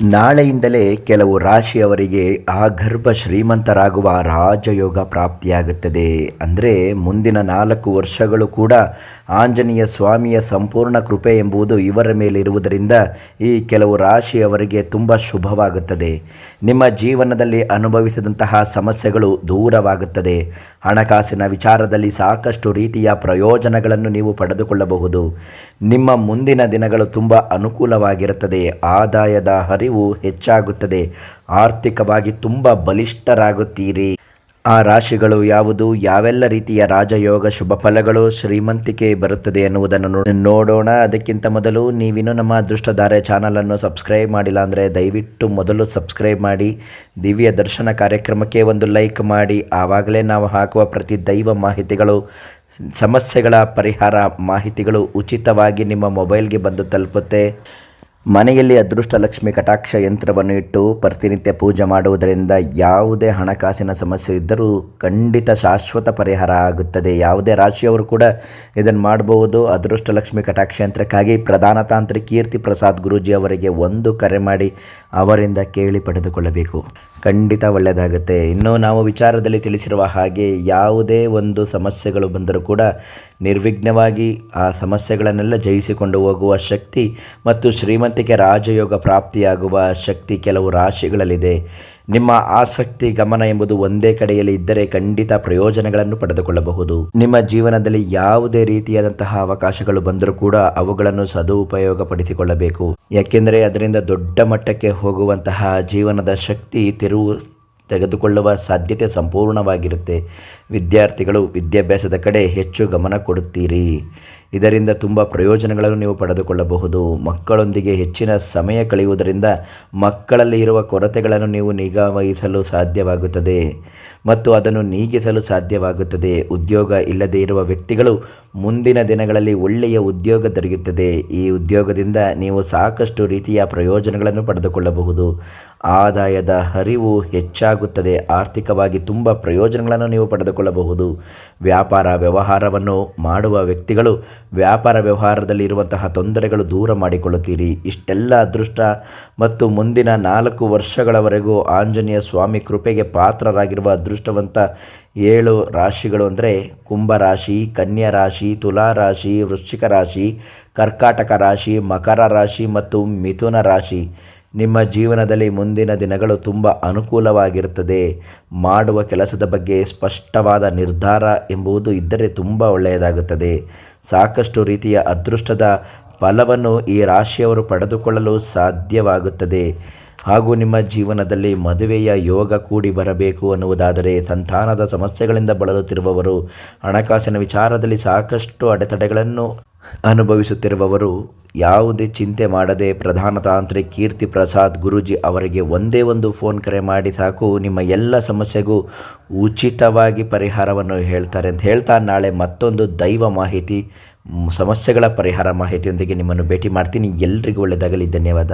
ನಾಳೆಯಿಂದಲೇ ಕೆಲವು ರಾಶಿಯವರಿಗೆ ಆ ಗರ್ಭ ಶ್ರೀಮಂತರಾಗುವ ರಾಜಯೋಗ ಪ್ರಾಪ್ತಿಯಾಗುತ್ತದೆ. ಅಂದರೆ ಮುಂದಿನ ನಾಲ್ಕು ವರ್ಷಗಳು ಕೂಡ ಆಂಜನೇಯ ಸ್ವಾಮಿಯ ಸಂಪೂರ್ಣ ಕೃಪೆ ಎಂಬುದು ಇವರ ಮೇಲೆ ಇರುವುದರಿಂದ ಈ ಕೆಲವು ರಾಶಿಯವರಿಗೆ ತುಂಬ ಶುಭವಾಗುತ್ತದೆ. ನಿಮ್ಮ ಜೀವನದಲ್ಲಿ ಅನುಭವಿಸಿದಂತಹ ಸಮಸ್ಯೆಗಳು ದೂರವಾಗುತ್ತದೆ. ಹಣಕಾಸಿನ ವಿಚಾರದಲ್ಲಿ ಸಾಕಷ್ಟು ರೀತಿಯ ಪ್ರಯೋಜನಗಳನ್ನು ನೀವು ಪಡೆದುಕೊಳ್ಳಬಹುದು. ನಿಮ್ಮ ಮುಂದಿನ ದಿನಗಳು ತುಂಬ ಅನುಕೂಲವಾಗಿರುತ್ತದೆ. ಆದಾಯದ ಹರಿವು ಹೆಚ್ಚಾಗುತ್ತದೆ. ಆರ್ಥಿಕವಾಗಿ ತುಂಬ ಬಲಿಷ್ಠರಾಗುತ್ತೀರಿ. ಆ ರಾಶಿಗಳು ಯಾವುದು? ಯಾವೆಲ್ಲ ರೀತಿಯ ರಾಜಯೋಗ ಶುಭ ಫಲಗಳು ಶ್ರೀಮಂತಿಕೆ ಬರುತ್ತದೆ ಎನ್ನುವುದನ್ನು ನೋಡೋಣ. ಅದಕ್ಕಿಂತ ಮೊದಲು ನೀವಿನ್ನೂ ನಮ್ಮ ಅದೃಷ್ಟಧಾರೆ ಚಾನಲನ್ನು ಸಬ್ಸ್ಕ್ರೈಬ್ ಮಾಡಿಲ್ಲ ಅಂದರೆ ದಯವಿಟ್ಟು ಮೊದಲು ಸಬ್ಸ್ಕ್ರೈಬ್ ಮಾಡಿ. ದಿವ್ಯ ದರ್ಶನ ಕಾರ್ಯಕ್ರಮಕ್ಕೆ ಒಂದು ಲೈಕ್ ಮಾಡಿ. ಆವಾಗಲೇ ನಾವು ಹಾಕುವ ಪ್ರತಿ ದೈವ ಮಾಹಿತಿಗಳು, ಸಮಸ್ಯೆಗಳ ಪರಿಹಾರ ಮಾಹಿತಿಗಳು ಉಚಿತವಾಗಿ ನಿಮ್ಮ ಮೊಬೈಲ್ಗೆ ಬಂದು ತಲುಪುತ್ತೆ. ಮನೆಯಲ್ಲಿ ಅದೃಷ್ಟ ಲಕ್ಷ್ಮಿ ಕಟಾಕ್ಷ ಯಂತ್ರವನ್ನು ಇಟ್ಟು ಪ್ರತಿನಿತ್ಯ ಪೂಜೆ ಮಾಡುವುದರಿಂದ ಯಾವುದೇ ಹಣಕಾಸಿನ ಸಮಸ್ಯೆ ಇದ್ದರೂ ಖಂಡಿತ ಶಾಶ್ವತ ಪರಿಹಾರ ಆಗುತ್ತದೆ. ಯಾವುದೇ ರಾಶಿಯವರು ಕೂಡ ಇದನ್ನು ಮಾಡಬಹುದು. ಅದೃಷ್ಟ ಲಕ್ಷ್ಮಿ ಕಟಾಕ್ಷ ಯಂತ್ರಕ್ಕಾಗಿ ಪ್ರಧಾನ ತಾಂತ್ರಿಕ ಕೀರ್ತಿ ಪ್ರಸಾದ್ ಗುರೂಜಿ ಅವರಿಗೆ ಒಂದು ಕರೆ ಮಾಡಿ ಅವರಿಂದ ಕೇಳಿ ಪಡೆದುಕೊಳ್ಳಬೇಕು. ಖಂಡಿತ ಒಳ್ಳೆಯದಾಗುತ್ತೆ. ಇನ್ನು ನಾವು ವಿಚಾರದಲ್ಲಿ ತಿಳಿಸಿರುವ ಹಾಗೆ ಯಾವುದೇ ಒಂದು ಸಮಸ್ಯೆಗಳು ಬಂದರೂ ಕೂಡ ನಿರ್ವಿಘ್ನವಾಗಿ ಆ ಸಮಸ್ಯೆಗಳನ್ನೆಲ್ಲ ಜಯಿಸಿಕೊಂಡು ಹೋಗುವ ಶಕ್ತಿ ಮತ್ತು ಶ್ರೀಮಂತಿಕೆ ರಾಜಯೋಗ ಪ್ರಾಪ್ತಿಯಾಗುವ ಶಕ್ತಿ ಕೆಲವು ರಾಶಿಗಳಲ್ಲಿದೆ. ನಿಮ್ಮ ಆಸಕ್ತಿ, ಗಮನ ಎಂಬುದು ಒಂದೇ ಕಡೆಯಲ್ಲಿ ಇದ್ದರೆ ಖಂಡಿತ ಪ್ರಯೋಜನಗಳನ್ನು ಪಡೆದುಕೊಳ್ಳಬಹುದು. ನಿಮ್ಮ ಜೀವನದಲ್ಲಿ ಯಾವುದೇ ರೀತಿಯಾದಂತಹ ಅವಕಾಶಗಳು ಬಂದರೂ ಕೂಡ ಅವುಗಳನ್ನು ಸದುಪಯೋಗಪಡಿಸಿಕೊಳ್ಳಬೇಕು. ಯಾಕೆಂದರೆ ಅದರಿಂದ ದೊಡ್ಡ ಮಟ್ಟಕ್ಕೆ ಹೋಗುವಂತಹ ಜೀವನದ ಶಕ್ತಿ ತಿರುವು ತೆಗೆದುಕೊಳ್ಳುವ ಸಾಧ್ಯತೆ ಸಂಪೂರ್ಣವಾಗಿರುತ್ತೆ. ವಿದ್ಯಾರ್ಥಿಗಳು ವಿದ್ಯಾಭ್ಯಾಸದ ಕಡೆ ಹೆಚ್ಚು ಗಮನ ಕೊಡುತ್ತೀರಿ. ಇದರಿಂದ ತುಂಬ ಪ್ರಯೋಜನಗಳನ್ನು ನೀವು ಪಡೆದುಕೊಳ್ಳಬಹುದು. ಮಕ್ಕಳೊಂದಿಗೆ ಹೆಚ್ಚಿನ ಸಮಯ ಕಳೆಯುವುದರಿಂದ ಮಕ್ಕಳಲ್ಲಿ ಇರುವ ಕೊರತೆಗಳನ್ನು ನೀವು ನಿಗಾವಹಿಸಲು ಸಾಧ್ಯವಾಗುತ್ತದೆ. ಮತ್ತು ಅದನ್ನು ನೀಗಿಸಲು ಸಾಧ್ಯವಾಗುತ್ತದೆ. ಉದ್ಯೋಗ ಇಲ್ಲದೇ ಇರುವ ವ್ಯಕ್ತಿಗಳು ಮುಂದಿನ ದಿನಗಳಲ್ಲಿ ಒಳ್ಳೆಯ ಉದ್ಯೋಗ ದೊರೆಯುತ್ತದೆ. ಈ ಉದ್ಯೋಗದಿಂದ ನೀವು ಸಾಕಷ್ಟು ರೀತಿಯ ಪ್ರಯೋಜನಗಳನ್ನು ಪಡೆದುಕೊಳ್ಳಬಹುದು. ಆದಾಯದ ಹರಿವು ಹೆಚ್ಚಾಗುತ್ತದೆ ಆರ್ಥಿಕವಾಗಿ ತುಂಬ ಪ್ರಯೋಜನಗಳನ್ನು ನೀವು ಪಡೆದುಕೊಳ್ಳಬಹುದು. ವ್ಯಾಪಾರ ವ್ಯವಹಾರವನ್ನು ಮಾಡುವ ವ್ಯಕ್ತಿಗಳು ವ್ಯಾಪಾರ ವ್ಯವಹಾರದಲ್ಲಿ ಇರುವಂತಹ ತೊಂದರೆಗಳು ದೂರ ಮಾಡಿಕೊಳ್ಳುತ್ತೀರಿ. ಇಷ್ಟೆಲ್ಲ ಅದೃಷ್ಟ ಮತ್ತು ಮುಂದಿನ ನಾಲ್ಕು ವರ್ಷಗಳವರೆಗೂ ಆಂಜನೇಯ ಸ್ವಾಮಿ ಕೃಪೆಗೆ ಪಾತ್ರರಾಗಿರುವ ಅದೃಷ್ಟವಂತ ಏಳು ರಾಶಿಗಳು ಅಂದರೆ ಕುಂಭರಾಶಿ ಕನ್ಯಾ ರಾಶಿ, ತುಲಾ ರಾಶಿ, ವೃಶ್ಚಿಕ ರಾಶಿ, ಕರ್ಕಾಟಕ ರಾಶಿ, ಮಕರ ರಾಶಿ ಮತ್ತು ಮಿಥುನ ರಾಶಿ. ನಿಮ್ಮ ಜೀವನದಲ್ಲಿ ಮುಂದಿನ ದಿನಗಳು ತುಂಬ ಅನುಕೂಲವಾಗಿರುತ್ತದೆ. ಮಾಡುವ ಕೆಲಸದ ಬಗ್ಗೆ ಸ್ಪಷ್ಟವಾದ ನಿರ್ಧಾರ ಎಂಬುದು ಇದ್ದರೆ ತುಂಬ ಒಳ್ಳೆಯದಾಗುತ್ತದೆ. ಸಾಕಷ್ಟು ರೀತಿಯ ಅದೃಷ್ಟದ ಫಲವನ್ನು ಈ ರಾಶಿಯವರು ಪಡೆದುಕೊಳ್ಳಲು ಸಾಧ್ಯವಾಗುತ್ತದೆ. ಹಾಗೂ ನಿಮ್ಮ ಜೀವನದಲ್ಲಿ ಮದುವೆಯ ಯೋಗ ಕೂಡಿ ಬರಬೇಕು ಅನ್ನುವುದಾದರೆ ಸಂತಾನದ ಸಮಸ್ಯೆಗಳಿಂದ ಬಳಲುತ್ತಿರುವವರು, ಹಣಕಾಸಿನ ವಿಚಾರದಲ್ಲಿ ಸಾಕಷ್ಟು ಅಡೆತಡೆಗಳನ್ನು ಅನುಭವಿಸುತ್ತಿರುವವರು ಯಾವುದೇ ಚಿಂತೆ ಮಾಡದೆ ಪ್ರಧಾನ ತಾಂತ್ರಿಕ ಕೀರ್ತಿ ಪ್ರಸಾದ್ ಗುರುಜಿ ಅವರಿಗೆ ಒಂದೇ ಒಂದು ಫೋನ್ ಕರೆ ಮಾಡಿ ಸಾಕು. ನಿಮ್ಮ ಎಲ್ಲ ಸಮಸ್ಯೆಗೂ ಉಚಿತವಾಗಿ ಪರಿಹಾರವನ್ನು ಹೇಳ್ತಾರೆ ಅಂತ ಹೇಳ್ತಾ ನಾಳೆ ಮತ್ತೊಂದು ದೈವ ಮಾಹಿತಿ, ಸಮಸ್ಯೆಗಳ ಪರಿಹಾರ ಮಾಹಿತಿಯೊಂದಿಗೆ ನಿಮ್ಮನ್ನು ಭೇಟಿ ಮಾಡ್ತೀನಿ. ಎಲ್ರಿಗೂ ಒಳ್ಳೆಯದಾಗಲಿ. ಧನ್ಯವಾದ.